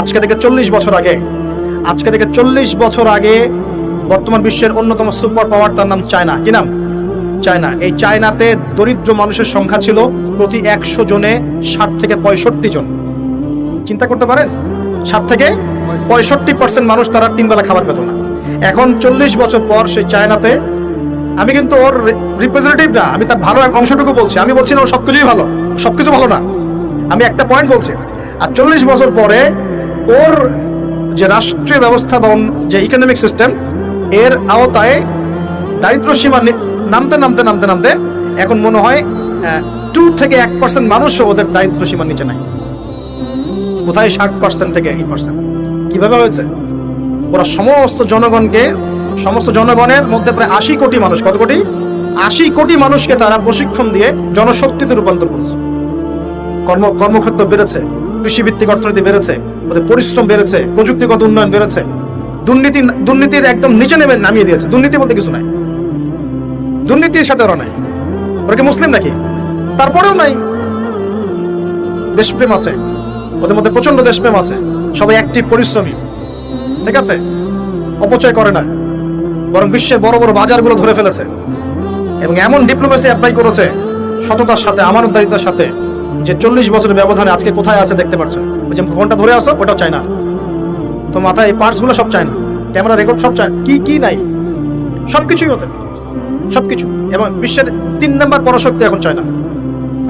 আজকে থেকে চল্লিশ বছর আগে, আজকে থেকে চল্লিশ বছর আগে বর্তমান বিশ্বের অন্যতম সুপার পাওয়ার তার নাম চায়না। কি নাম? চায়না। এই চায়নাতে দরিদ্র মানুষের সংখ্যা ছিল প্রতি একশো জনে ষাট থেকে পঁয়ষট্টি জন। চিন্তা করতে পারেন? ষাট থেকে পঁয়ষট্টি পার্সেন্ট মানুষ তারা তিন বেলা খাবার পেত না। এখন চল্লিশ বছর পর সেই চায়নাতে, আমি কিন্তু ওর রিপ্রেজেন্টেটিভ না, আমি তার ভালো অংশটুকু বলছি। আমি বলছি না ওর সবকিছুই ভালো। সবকিছু ভালো না। আমি একটা পয়েন্ট বলছি। আর চল্লিশ বছর পরে ওর যে রাষ্ট্রীয় ব্যবস্থা বা যে ইকোনমিক সিস্টেম এর আওতায় দারিদ্র সীমা নামতে নামতে নামতে নামতে এখন মনে হয় টু থেকে এক পার্সেন্ট মানুষও ওদের দারিদ্র সীমার নিচে নাই। কোথায় ষাট পার্সেন্ট থেকে এই পার্সেন্ট কীভাবে হয়েছে? ওরা সমস্ত জনগণকে, সমস্ত জনগণের মধ্যে প্রায় আশি কোটি মানুষ, কত কোটি? আশি কোটি মানুষকে তারা প্রশিক্ষণ দিয়ে জনশক্তিতে রূপান্তর করেছে। কর্ম কর্মক্ষেত্র বেড়েছে। কৃষিভিত্তিক অর্থনীতি বেড়েছে ওদের পরিশ্রম বেড়েছে, প্রযুক্তিগত উন্নয়ন বেড়েছে, দুর্নীতি দুর্নীতির একদম নিচে নেমে নামিয়ে দিয়েছে। দুর্নীতি বলতে কিছু নাই। দুর্নীতির সাথে ওরা নাই। ওরা কি মুসলিম নাকি? তারপরেও নাই। দেশপ্রেম আছে। ওদের মধ্যে প্রচণ্ড দেশপ্রেম আছে। সবাই একটি পরিশ্রমী। ঠিক আছে? অপচয় করে না। বরং বিশ্বের বড় বড় বাজারগুলো ধরে ফেলেছে। এবং এমন ডিপ্লোমেসি অ্যাপ্লাই করেছে সততার সাথে আমার আমানতদারিতার সাথে। যে চল্লিশ বছরের ব্যবধানে আজকে কোথায় আছে দেখতে পাচ্ছেন ওই যে ফোনটা ধরে আসো, ওটাও চায় না। তো মাথায় এই পার্টসগুলো সব চায় না। ক্যামেরা রেকর্ড সব চায় কি কি নাই? সব কিছুই হতে সবকিছু। এবং বিশ্বের তিন নম্বর পরাশক্তি এখন চায় না।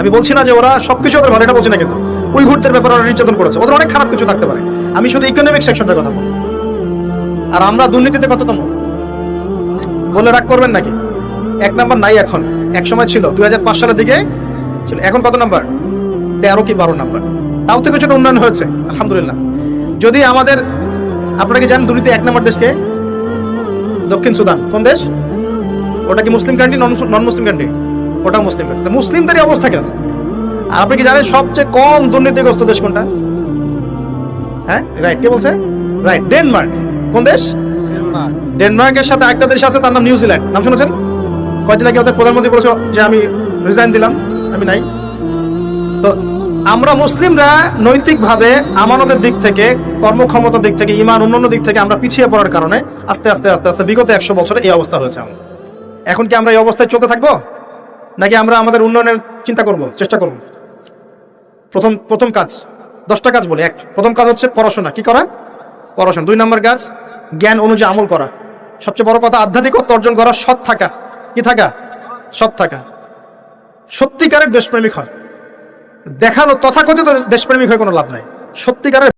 আমি বলছি না যে ওরা সবকিছু ওদের ভালো এটা বলছি না কিন্তু উইঘুরদের ব্যাপারে ওরা নির্যাতন করেছে। ওদের অনেক খারাপ কিছু থাকতে পারে। আমি শুধু ইকোনমিক সেকশনটার কথা বলি আর আমরা দুর্নীতিতে কততম? বলে রাগ করবেন নাকি? এক নাম্বার নাই এখন। এক সময় ছিল, দুই সালের দিকে। ছিল। এখন কত নাম্বার? তেরো কি বারো নাম্বার। তাও থেকে কিছুটা উন্নয়ন হয়েছে, আলহামদুলিল্লাহ। যদি আমাদের, আপনারা কি জানেন দুর্নীতি এক নম্বর দেশকে? দক্ষিণ সুদান। কোন দেশ? ওটা কি মুসলিম কান্ট্রি নন মুসলিম কান্ট্রি ওটা মুসলিম কান্ট্রি মুসলিমদেরই অবস্থা কেন? আর আপনি কি জানেন সবচেয়ে কম দুর্নীতিগ্রস্ত দেশ কোনটা? হ্যাঁ রাইট কে বলছে? রাইট ডেনমার্ক কোন দেশ? ডেনমার্কের সাথে একটা দেশ আছে, তার নাম নিউজিল্যান্ড নাম শুনেছেন? কয়েকদিন আগে ওদের প্রধানমন্ত্রী বলেছিল যে আমি রিজাইন দিলাম, আমি নাই। তো আমরা মুসলিমরা নৈতিকভাবে আমানতের দিক থেকে, কর্মক্ষমতার দিক থেকে ইমান অন্যান্য দিক থেকে আমরা পিছিয়ে পড়ার কারণে আস্তে আস্তে আস্তে আস্তে বিগত একশো বছরে এই অবস্থা হয়েছে আমাদের। এখন কি আমরা এই অবস্থায় চলতে থাকব? নাকি আমরা আমাদের উন্নয়নের চিন্তা করব, চেষ্টা করব? প্রথম প্রথম কাজ, দশটা কাজ বলি, এক, প্রথম কাজ হচ্ছে পড়াশোনা। কি করা? পড়াশোনা। দুই নম্বর কাজ, জ্ঞান অনুযায়ী আমল করা। সবচেয়ে বড় কথা, আধ্যাত্মিকত্ব অর্জন করা সৎ থাকা। কি থাকা? সৎ থাকা। সত্যিকারের দেশপ্রেমিক হয় দেখানো তথাকথিত দেশপ্রেমিক হয়ে কোনো লাভ নাই। সত্যিকারের